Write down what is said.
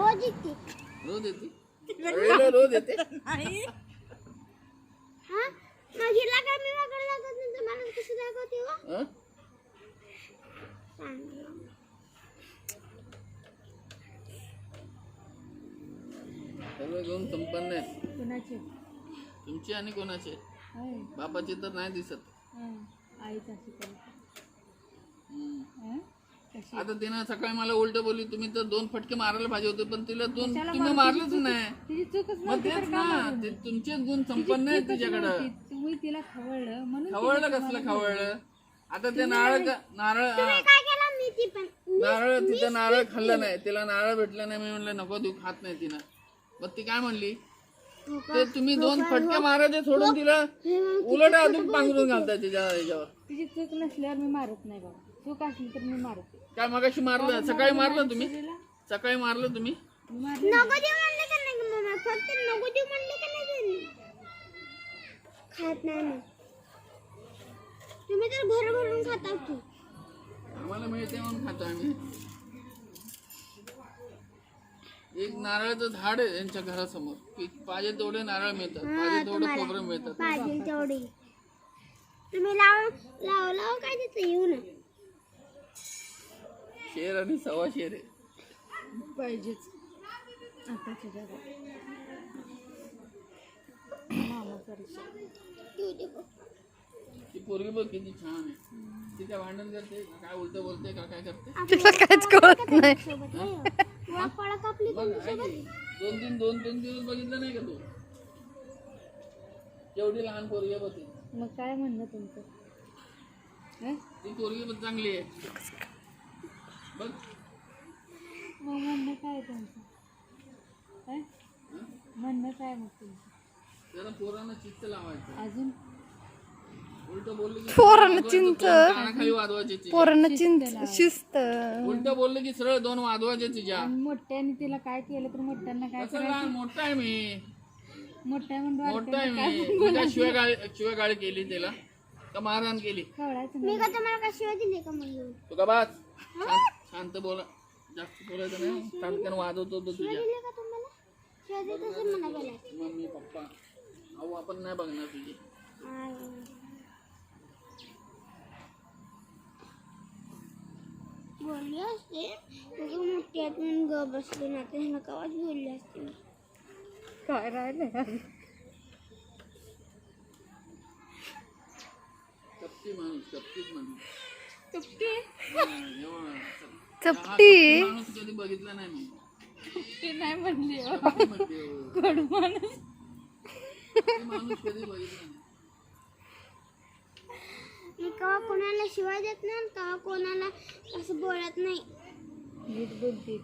रोज येते. रोज येते? वेळेला रोज येते? नाही. हा? मग हिला काय मी वगैरे लागत नाही तुम्हाला कसं दाखवते हो. हं? सांग सर्व गुण संपन्न आहेत कुणाचे? तुमची आणि कोणाचे? बापाचे तर नाही दिसत. हं. आईच आता तिनं सकाळी मला उलट बोलली तुम्ही तर दोन फटके मारायला पाहिजे होते पण तिला दोन कशाला तुम्ही मारलंच नाही. तिची चूकच मग नव्हती तेच तर का ना मारून? ते तुमचेच गुण संपन्न आहेत चूकच तिच्याकडं. नव्हती. तुम्ही तिला खवळलं. म्हणून खवळलं कसलं खवळलं? आता ते नारळ का- नारळ हा. काय केलं? मी ती पण नारळ तिचं नारळ खाल्लं नाही. तिला नारळ भेटलं नाही. मी म्हणलं नको देऊ खात नाही तिनं. मग ती काय म्हणली? ते तुम्ही दोन फटके मारायचे सोडून तिला उलट अजून पांघरून घालताय तिच्या ह्याच्यावर तिची चूक नसल्यावर मी मारत नाही बाबा. चूक असली तर मी मारते काय मगाशी मारलं? सकाळी मारलं तुम्ही? सकाळी मारलं तुम्ही? मी मारते नको देऊ म्हणले का नाही गं मम्मा फक्त नको देऊ म्हणले का नाही त्यांनी? खात नाही तुम्ही तर भर भरून खाता की. आम्हाला मिळते म्हणून खातो आम्ही. एक नारळाचं झाड आहे यांच्या घरासमोर. की पाहिजे तेवढे नारळ मिळतात पाहिजे तेवढं खोबरं मिळतात. पाहिजे तेवढी. तुम्ही लाव लाव लाव काय तिथं? येऊ ना. शेर आणि सव्वा शेर आहे. पाहिजेच. आताच्या जगात. ती पोरगी बघ किती छान आहे. ती काय भांडण करते का काय उलट बोलते का काय करते? काहीच कळत नाही. सोबत नाही वाघ फळा कापली बघ आहे की. दोन तीन दोन तीन दिवस बघितलं नाही का तू? केवढी लहान पोरगी आहे बघ ती. मग काय म्हणणं तुमचं? हं? ती पोरगी पण चांगली आहे. बघ. मग म्हणणं काय आहे तुमचं? हं? म्हणणं काय मग तुमचं? जरा पोरांना चित्त लावायचं. अजून? पोरांना तिच्या. पोरांना चिंत शिस्त. उलट बोलले की सरळ दोन वाजवायचे तिच्या. मोठ्याने तिला काय केलं तर मोठ्यांना काय लहान मोठा आहे मी. मोठ्या म्हणून मोठा आहे मी काय शिवाय गाळी शिवाय केली तिला. का मारहाण केली? मी का तुम्हाला काय शिवाय दिली का मग तू का बास? शांत बोला. जास्त बोलायचं नाही. वाजवतो तो तुझ्या. का मम्मी पप्पा. अहो आपण नाही बघणार तुझी. बोलली असते आहेत म्हणून ग बसले ना कवाच बोलली असते काय राहिलं माणूस माणूस एवढा. चपटी. माणूस कधी बघितला नाही मी तुपटी नाही म्हणली. हो. म्हणते? कडू माणूस ते माणूस कधी बघितला नाही कवा कोणाला शिवाय देत नाही कवा कोणाला असं बोलत नाही. नीट बोलते